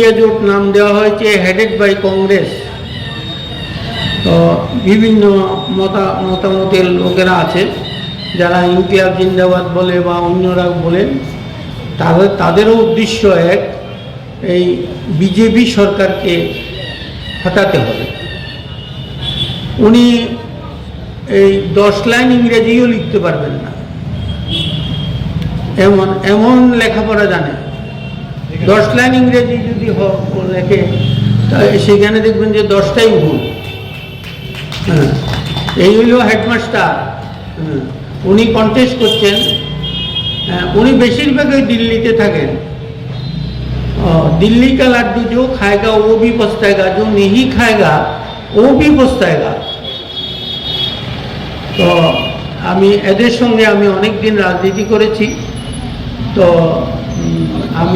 জোট নাম দেওয়া হয়েছে হেডেড বাই কংগ্রেস তো বিভিন্ন মতা, মতামতের লোকেরা আছে, যারা ইনকিলাব জিন্দাবাদ বলে বা অন্যরা বলেন, তাদের, তাদেরও উদ্দেশ্য এক, এই বিজেপি সরকারকে হটাতে হবে। উনি এই দশ লাইন ইংরেজিও লিখতে পারবেন না। এমন এমন লেখাপড়া জানে দশ লাইন ইংরেজি যদি হ- ও লেখে তাহলে সেখানে দেখবেন যে দশটাই ভুল হ্যাঁ এই হইল হেডমাস্টার হ্যাঁ, উনি কন্টেস্ট করছেন হ্যাঁ, উনি বেশিরভাগই দিল্লিতে থাকেন और दिल्ली का लड्डू जो खाएगा वो भी पछताएगा जो नहीं खाएगा वो भी पछताएगा তো আমি এদের সঙ্গে আমি অনেক দিন রাজনীতি করেছি তো উম, আমি